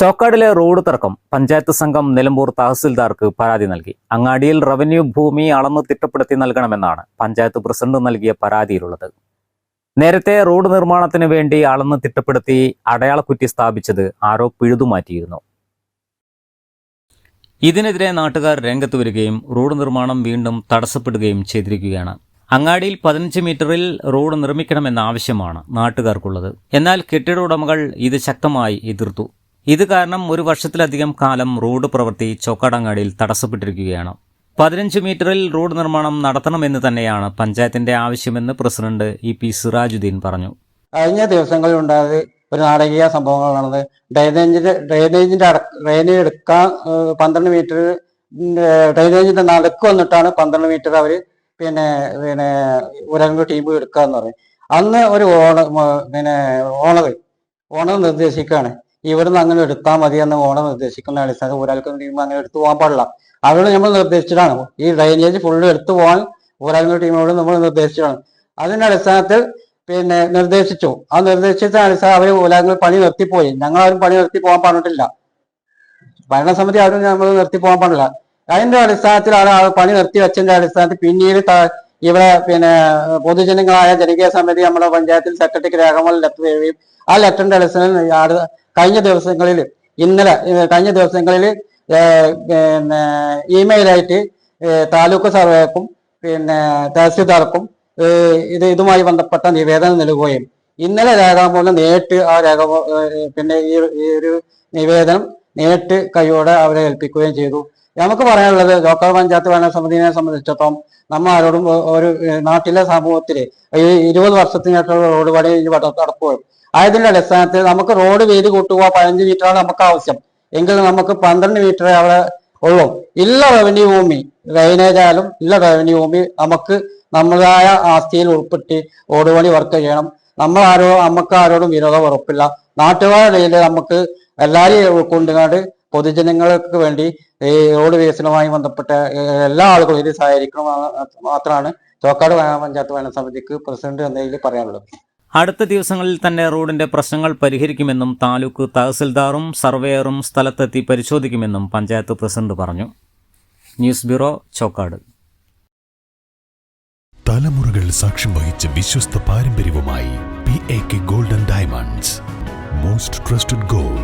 ചോക്കാടിലെ road തർക്കം പഞ്ചായത്ത് സംഘം നിലമ്പൂർ തഹസിൽദാർക്ക് പരാതി നൽകി. അങ്ങാടിയിൽ റവന്യൂ ഭൂമി അളന്ന് തിട്ടപ്പെടുത്തി നൽകണമെന്നാണ് പഞ്ചായത്ത് പ്രസിഡന്റ് നൽകിയ പരാതിയിലുള്ളത്. നേരത്തെ റോഡ് നിർമ്മാണത്തിന് വേണ്ടി അളന്ന് തിട്ടപ്പെടുത്തി അടയാളക്കുറ്റി സ്ഥാപിച്ചത് ആരോ പിഴുതുമാറ്റിയിരുന്നു ഇതിനെതിരെ നാട്ടുകാർ രംഗത്ത് വരികയും റോഡ് നിർമ്മാണം വീണ്ടും തടസ്സപ്പെടുകയും ചെയ്തിരിക്കുകയാണ്. അങ്ങാടിയിൽ പതിനഞ്ച് മീറ്ററിൽ റോഡ് നിർമ്മിക്കണമെന്ന ആവശ്യമാണ് നാട്ടുകാർക്കുള്ളത്. എന്നാൽ കെട്ടിട ഉടമകൾ ഇത് ശക്തമായി എതിർത്തു. ഇത് കാരണം ഒരു വർഷത്തിലധികം കാലം റോഡ് പ്രവൃത്തി ചോക്കാടങ്ങാടിയിൽ തടസ്സപ്പെട്ടിരിക്കുകയാണ്. പതിനഞ്ച് മീറ്ററിൽ റോഡ് നിർമ്മാണം നടത്തണമെന്ന് തന്നെയാണ് പഞ്ചായത്തിന്റെ ആവശ്യമെന്ന് പ്രസിഡന്റ് ഇ പി സിറാജുദ്ദീൻ പറഞ്ഞു. കഴിഞ്ഞ ദിവസങ്ങളിൽ ഉണ്ടായത് ഒരു നാടകീയ സംഭവങ്ങളാണത്. ഡ്രൈനേജിന്റെ അട- ഡ്രൈനേജ് എടുക്കാൻ പന്ത്രണ്ട് മീറ്റർ ഡ്രൈനേജിന്റെ നടുക്ക് വന്നിട്ടാണ് പന്ത്രണ്ട് മീറ്റർ അവർ പിന്നെ പിന്നെ ഒരംഗ ടീം എടുക്കാന്ന് പറയും. അന്ന് ഒരു ഓണ പിന്നെ ഓണർ ഓണർ നിർദ്ദേശിക്കുകയാണ്. ഇവിടുന്ന് അങ്ങനെ എടുത്താൽ മതി എന്ന് ഓണം നിർദ്ദേശിക്കുന്ന അടിസ്ഥാനത്തിൽ ഒരാൾക്ക് ടീം അങ്ങനെ എടുത്തു പോകാൻ പാടില്ല. അവരോട് നമ്മൾ നിർദ്ദേശിച്ചിട്ടാണ്. ഈ ഡ്രൈനേജ് ഫുള്ള് എടുത്തു പോകാൻ ഒരാൾക്ക് ടീമിനോട് നമ്മൾ നിർദ്ദേശിച്ചതാണ് അതിന്റെ അടിസ്ഥാനത്തിൽ പിന്നെ നിർദ്ദേശിച്ചു. ആ നിർദ്ദേശിച്ച അടിസ്ഥാനം അവർ ഉലകങ്ങൾ പണി നിർത്തിപ്പോയി. ഞങ്ങൾ ആരും പണി നിർത്തി പോകാൻ പറഞ്ഞിട്ടില്ല. ഭരണസമിതി ആരും നമ്മൾ നിർത്തി പോകാൻ പാടില്ല. അതിന്റെ അടിസ്ഥാനത്തിൽ ആ പണി നിർത്തി വെച്ചതിന്റെ അടിസ്ഥാനത്തിൽ പിന്നീട് ഇവിടെ പിന്നെ പൊതുജനങ്ങളായ ജനകീയ സമിതി നമ്മുടെ പഞ്ചായത്തിൽ സെക്രട്ടറിക്ക് രേഖകൾ ലെറ്റർ ചെയ്യുകയും ആ ലെറ്ററിന്റെ അടിസ്ഥാനം കഴിഞ്ഞ ദിവസങ്ങളിൽ ഇന്നലെ കഴിഞ്ഞ ദിവസങ്ങളിൽ പിന്നെ ഇമെയിലായിട്ട് താലൂക്ക് സർവേക്കും പിന്നെ തഹസിൽദാർക്കും ഇത് ഇതുമായി ബന്ധപ്പെട്ട നിവേദനം നൽകുകയും. ഇന്നലെ രേഖാമൂലം നേരിട്ട് ആ രേഖ പിന്നെ ഈ ഒരു നിവേദനം നേരിട്ട് കൈയോടെ അവരെ ഏൽപ്പിക്കുകയും ചെയ്തു. നമുക്ക് പറയാനുള്ളത് ലോക്കൽ പഞ്ചായത്ത് ഭരണ സമിതിനെ സംബന്ധിച്ചിടത്തോളം നമ്മൾ ആരോടും ഒരു നാട്ടിലെ സമൂഹത്തിൽ ഈ ഇരുപത് വർഷത്തിനേറ്റുള്ള റോഡ് പണി നടക്കുകയും ആയതിന്റെ അടിസ്ഥാനത്തിൽ നമുക്ക് റോഡ് വീതി കൂട്ടുക പതിനഞ്ച് മീറ്ററാണ് നമുക്ക് ആവശ്യം. എങ്കിൽ നമുക്ക് പന്ത്രണ്ട് മീറ്റർ അവിടെ ഉള്ളൂ. ഇല്ല റവന്യൂ ഭൂമി ഡ്രൈനേജ് ആയാലും ഇല്ല റവന്യൂ ഭൂമി നമുക്ക് നമ്മളായ ആസ്തിയിൽ ഉൾപ്പെട്ട് റോഡ് പണി വർക്ക് ചെയ്യണം. നമ്മൾ ആരോ നമുക്ക് ആരോടും വിരോധം ഉറപ്പില്ല. നാട്ടുകാരുടെ നമുക്ക് എല്ലാവരെയും ഉൾക്കൊണ്ടുകൊണ്ട് പൊതുജനങ്ങൾക്ക് വേണ്ടി ഈ റോഡ് വികസനവുമായി ബന്ധപ്പെട്ട എല്ലാ ആളുകളും ഇത് സഹകരിക്കണം മാത്രമാണ് ചോക്കാട് പഞ്ചായത്ത് ഭരണ സമിതിക്ക് പ്രസിഡന്റ് എന്നതിൽ പറയാനുള്ളത്. അടുത്ത ദിവസങ്ങളിൽ തന്നെ റോഡിന്റെ പ്രശ്നങ്ങൾ പരിഹരിക്കുമെന്നും താലൂക്ക് തഹസിൽദാറും സർവേയറും സ്ഥലത്തെത്തി പരിശോധിക്കുമെന്നും പഞ്ചായത്ത് പ്രസിഡന്റ് പറഞ്ഞു. News bureau Chokkad. തലമുറകൾ സാക്ഷ്യം വഹിച്ച വിശ്വസ്ത പാരമ്പര്യവുമായി P A K golden diamonds. Most trusted gold.